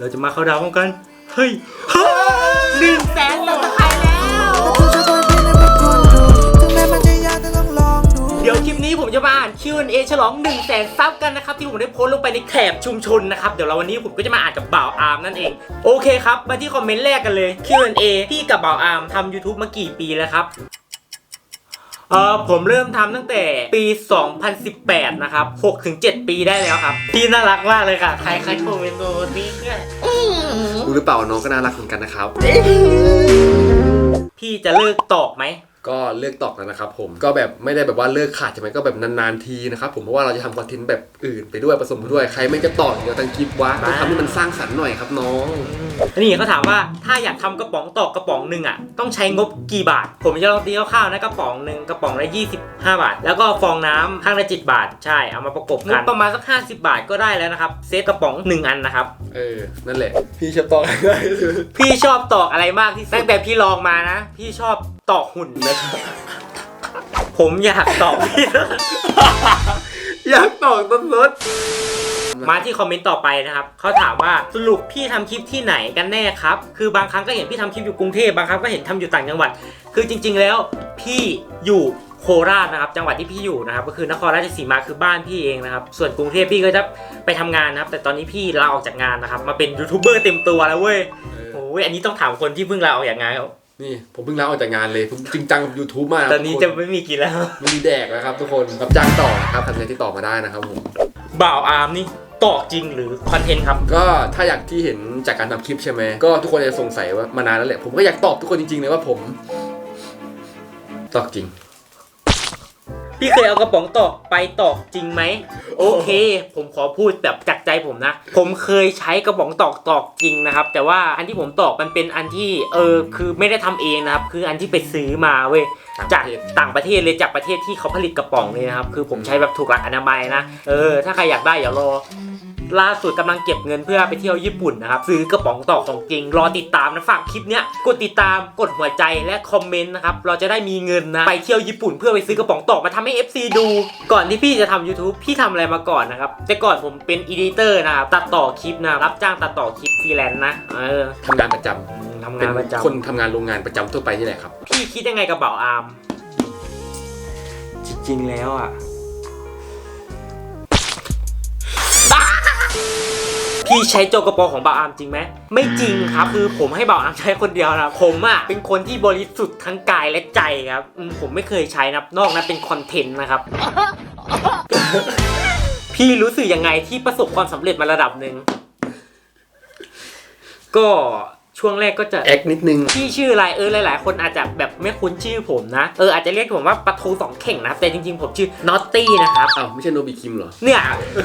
เราจะมาเข้าดาวพร้อมกันเฮ้ยเฮ้ยหนึ่งแสนสับตะไคร้แล้วแต่เธอจะคอยเพียงในประคนดูถึงแม้มันจะยากแต่ต้องลองดูเดี๋ยวคลิปนี้ผมจะมาอ่าน Q&A ฉลอง1 0 0 0 0แสนซับกันนะครับ ที่ผมได้โพสต์ลงไปในแถบชุมชนนะครับ เดี๋ยวเราวันนี้ผมก็จะมาอ่านกับบ่าวอาร์มนั่นเอง โอเคครับ มาที่คอมเมนต์แรกกันเลย Q&A พี่กับบ่าวอาร์มทำ YouTube มากี่ปีแล้วครับ เออผมเริ่มทำตั้งแต่ปี 2018 นะครับ6ถึง7ปีได้แล้วครับ พี่น่ารักมากเลยค่ะ ใครใครคอมเมนต์ตัวนี้เนี่ยรู้หรือเปล่าน้องก็น่ารักเหมือนกันนะครับ พี่จะเลิกตอกไหม ก็เลือกตอกแล้วนะครับผมก็แบบไม่ได้แบบว่าเลิกขาดใช่ไหมก็แบบนานๆทีนะครับผมเพราะว่าเราจะทำคอนเทนต์แบบอื่นไปด้วยผสมไปด้วยใครไม่จะตอกเดี๋ยวตังคลิปวะต้องทำให้มันสร้างสรรค์หน่อยครับน้อง นี่เขาถามว่าถ้าอยากทำกระป๋องตอกกระป๋องหนึ่งอะต้องใช้งบกี่บาท ผมจะลองตีคร่าวๆนะกระป๋องหนึ่งกระป๋องละ25 บาท แล้วก็ฟองน้ำข้างละจิบาท ใช่เอามาประกบกันประมาณสัก50 บาทก็ได้แล้วนะครับเซตกระป๋อง1อันนะครับ เออ นั่นแหละ พี่ชอบตอกได้ พี่ชอบตอกอะไรมากที่สุดตั้งแต่พี่ลองมานะ พี่ชอบ ตอกหุ่นนะครับผมอยากตอกพี่อยากตอกต้นรถมาที่คอมเมนต์ต่อไปนะครับ เขาถามว่าสรุปพี่ทำคลิปที่ไหนกันแน่ครับ คือบางครั้งก็เห็นพี่ทำคลิปอยู่กรุงเทพบางครั้งก็เห็นทำอยู่ต่างจังหวัด คือจริง ๆ แล้วพี่อยู่โคราชนะครับ จังหวัดที่พี่อยู่นะครับ ก็คือนครราชสีมาคือบ้านพี่เองนะครับ ส่วนกรุงเทพพี่ก็จะไปทำงานนะครับ แต่ตอนนี้พี่ลาออกจากงานนะครับ มาเป็นยูทูบเบอร์เต็มตัวแล้วเว้ยโอ้ยอันนี้ต้องถามคนที่เพิ่งลาออกจากงานครับ นี่ผมเพิ่งลาออกจากงานเลยผมจริงจังกับ YouTube มากตอนนี้จะไม่มีกินแล้วไม่มีแดกแล้วครับ ทุกคนรับจ้างต่อนะครับทำงานที่ต่อมาได้นะครับผมบ่าวอาร์มนี่ตอกจริงหรือคอนเทนต์ครับ ก็ถ้าอยากที่เห็นจากการทำคลิปใช่ไหมก็ทุกคนจะสงสัยว่ามานานแล้วแหละผมก็อยากตอบทุกคนจริงๆเลยว่าผมตอกจริง พี่เคยเอากระป๋องตอกไปตอกจริงไหมโอเค ผมขอพูดแบบจากใจผมนะ ผมเคยใช้กระป๋องตอกตอกจริงนะครับ แต่ว่าอันที่ผมตอกมันเป็นอันที่เออคือไม่ได้ทำเองนะครับ คืออันที่ไปซื้อมาเว้ยต่างจากประเทศต่างประเทศเลยจากประเทศที่เขาผลิตกระป๋องเลยนะครับ คือผมใช้แบบถูกหลักอนามัยนะเออถ้าใครอยากได้อย่ารอ ล่าสุดกำลังเก็บเงินเพื่อไปเที่ยวญี่ปุ่นนะครับ ซื้อกระป๋องตอกของจริง รอติดตามนะฝากคลิปเนี้ยกดติดตามกดหัวใจและคอมเมนต์นะครับเราจะได้มีเงินนะไปเที่ยวญี่ปุ่นเพื่อไปซื้อกระป๋องตอกมาทำให้ FC ดู ก่อนที่พี่จะทำ YouTube พี่ทำอะไรมาก่อนนะครับแต่ก่อนผมเป็นอีดิเตอร์นะครับตัดต่อคลิปนะรับจ้างตัดต่อคลิปฟรีแลนซ์นะเออทำงานประจำอืมทำเป็งานนประจำคนทำงานโรงงานประจำทั่วไปนี่แหละครับ พี่คิดยังไงกับเบ่าวอาร์มจริงๆแล้วอะ พี่ใช้โจกระโปรงของบ่าวอาร์มจริงไหมไม่จริงครับ คือผมให้บ่าวอาร์มใช้คนเดียวนะผมอะเป็นคนที่บริสุทธิ์ทั้งกายและใจครับอืมผมไม่เคยใช้นะนอกนั้นเป็นคอนเทนต์นะครับ พี่รู้สึกยังไงที่ประสบความสำเร็จมาระดับหนึ่งก็ ช่วงแรกก็จะแอคนิดนึงพี่ชื่ออะไรเออหลาย ๆ คนอาจจะแบบไม่คุ้นชื่อผมนะ เอออาจจะเรียกผมว่าปลาทูสองเข่งนะ แต่จริง ๆ ผมชื่อนอตตี้นะครับอ้าวไม่ใช่โนบิคิมเหรอ เนี่ย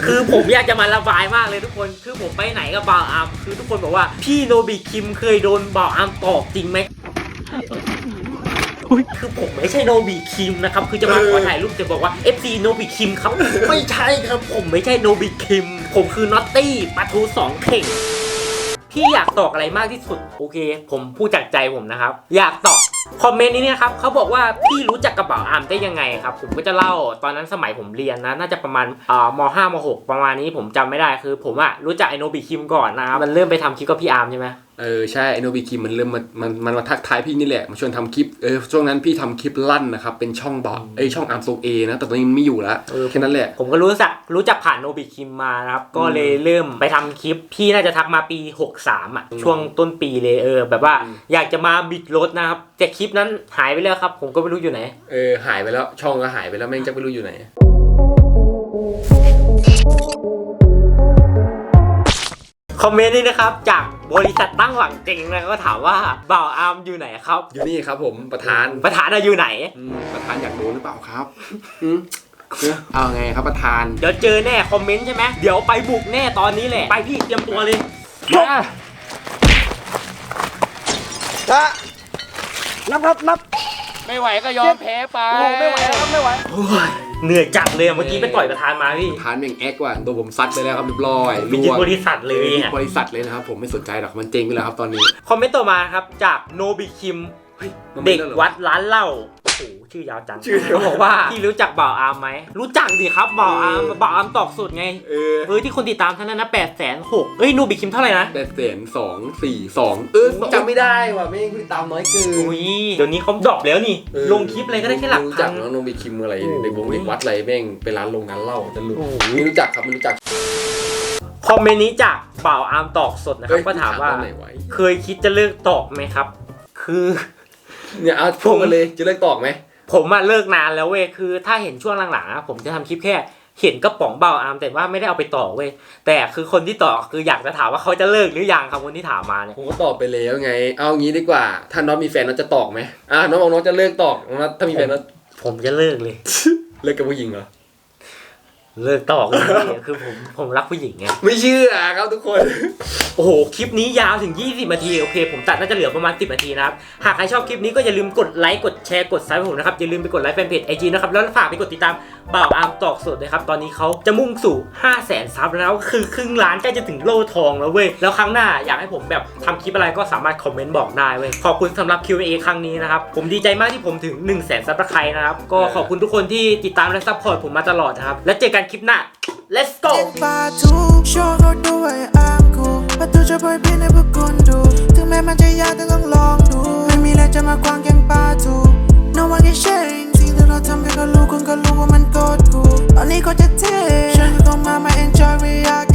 คือผมอยากจะมาระบายมากเลยทุกคน คือผมไปไหนกับบาวอาร์มคือทุกคนบอกว่าพี่โนบิคิมเคยโดนบาวอาร์มตอกจริงไหมอุ๊ยคือผมไม่ใช่โนบิคิมนะครับ คือจะมาเออขอถ่ายรูปจะบอกว่า FC โนบิคิมครับ ไม่ใช่ครับผมไม่ใช่โนบิคิม ผมคือนอตตี้ปลาทูสองเข่ง พี่อยากตอกอะไรมากที่สุด โอเค ผมพูดจากใจผมนะครับ อยากตอกคอมเมนต์นี้เนี่ยครับเขาบอกว่าพี่รู้จักกระเป๋าอาร์มได้ยังไงครับ ผมก็จะเล่าตอนนั้นสมัยผมเรียนนะ น่าจะประมาณอ่อมห้ามหกประมาณนี้ผมจำไม่ได้คือ ผมอะรู้จักไอโนบิคิมก่อนนะครับมันเริ่มไปทำคลิปกับพี่อาร์มใช่ไหม เออใช่ไอโนบิคิมมันเริ่มมามันมันมาทักทายพี่นี่แหละมาชวนทำคลิปเออช่วงนั้นพี่ทำคลิปลั่นนะครับเป็นช่องบอเอ้ยช่องอาร์มโซเอนะแต่ตอนนี้มันไม่อยู่แล้วเออ แค่นั้นแหละ ผมก็รู้จักรู้จักผ่านโนบิคิมมานะครับ ก็เลยเริ่มไปทำคลิป พี่น่าจะทักมาปี 63 อะ ช่วงต้นปีเลยเออ แบบว่าอืมอยากจะมาบิดรถนะครับ แต่คลิปนั้นหายไปแล้วครับ ผมก็ไม่รู้อยู่ไหน เออหายไปแล้วช่องก็หายไปแล้วแม่งจะไม่รู้อยู่ไหน คอมเมนต์นี้นะครับ จากบริษัทตั้งหวังเจงนะก็ถามว่าบ่าวอาร์มอยู่ไหนครับ อยู่นี่ครับผมประธานประธานอะอยู่ไหน อืมประธานอยากโดนหรือเปล่าครับอืมเออเอาไงครับประธานเดี๋ยวเจอแน่คอมเมนต์ใช่ไหมเดี๋ยวไปบุกแน่ตอนนี้แหละไปพี่เตรียมตัวเลยอะนับครับนับไม่ไหวก็ยอมแพ้ไป โอ้ไม่ไหวแล้วครับไม่ไหว โอ้ย เหนื่อยจัดเลยอะเมื่อกี้ไปต่อยประธานมาพี่ประธานเม่งแอคว่ะตัวผมซัดไปแล้วครับเรียบร้อยไปยึดบริษัทเลยยึดอะบริษัทเลยนะครับผมไม่สนใจหรอกมันเจ๊งไปแล้วครับตอนนี้ คอมเมนต์ต่อมาครับจากโนบิคิมเฮ้ยมันไม่เด็กแล้วหรอ วัดร้านเหล้า โอ้โหชื่อยาวจังชื่อยาวเขาบอกว่า พี่รู้จักบ่าวอาร์มไหม รู้จักดิครับบ่าวอาร์มเออบ่าวอาร์มตอกสุดไง เออเฮ้ยที่คนติดตามท่านนั้นนะแปดแสนหกเอ้ยนูบิคิมเท่าไหร่นะแปดแสนสองสี่สองเออจำไม่ได้ว่ะไม่งติดตามน้อยเกินอุ้ยเดี๋ยวนี้เขาดรอปแล้วนี่เออลงคลิปอะไรก็ได้แค่หลักรู้พัจักนน้องนงบีคิมอะไรโอ้โหในวงเด็กวัดอะไรแม่งไปร้านโรงงานเหล้าจะหลุดโอ้โหไม่รู้จักครับไม่รู้จักคอมเมนต์นี้จากบ่าวอาร์มตอกสดนะครับเอ้ยก็ถามว่าตอนไหนไว้เคยคิดจะเลิกตอกไหมครับ คือ เนี่ยเอาพูดมาเลยจะเลิกตอกไหมผมอะเลิกนานแล้วเว้ยคือ ถ้าเห็นช่วงหลังๆอะผมจะทำคลิปแค่เห็นกระป๋องเบาอาร์มแต่ว่าไม่ได้เอาไปต่อเว้ยแต่คือคนที่ต่อคืออยากจะถามว่าเขาจะเลิกหรือยังครับคนที่ถามมาเนี่ยผมก็ตอบไปแล้วไง เอางี้ดีกว่า ถ้าน้องมีแฟนน้องจะตอกไหมอะน้องบอกน้องจะเลิกตอกน้องถ้ามีแฟนน้องผมจะเลิกเลย เลิกกับผู้หญิงเหรอ เลิกตอกเลยคือผมผมรักผู้หญิงไงไม่เชื่อครับทุกคน โอ้โห คลิปนี้ยาวถึง 20นาที โอเค ผมตัดน่าจะเหลือประมาณ 10นาทีนะครับ หากใครชอบคลิปนี้ก็อย่าลืมกดไลค์ กดแชร์ กดซับให้ผมนะครับ อย่าลืมไปกดไลค์แฟนเพจไอจีนะครับ แล้วฝากไปกดติดตามบ่าวอาร์มตอกสดนะครับ ตอนนี้เขาจะมุ่งสู่ 5 0 0แสนซับแล้ว คือครึ่งล้านใกล้จะถึงโล่ทองแล้วเว้ย แล้วครั้งหน้าอยากให้ผมแบบทำคลิปอะไรก็สามารถคอมเมนต์บอกได้เว้ย ขอบคุณสำหรับ Q&A ครั้งนี้นะครับ ผมดีใจมากที่ผมถึง 1 0 0 0 0แสนซับสไครต์นะครับ ก็ขอบคุณทุกคนที่ติดตามและซัพพอร์ตผมมาตลอดนะครับ แล้วเจอกันันคลิปหน้า let's go ประตูจะเปิดเพียงในพวกคุณดู ถึงแม้มันจะยากแต่ต้องลองดู ไม่มีอะไรจะมาขวางแกงปลาทู No one can change สิ่งที่เราทำให้ก็รู้คุณก็รู้ว่ามันโกรธกูตอนนี้ก็จะเทฉันก็มามา enjoy react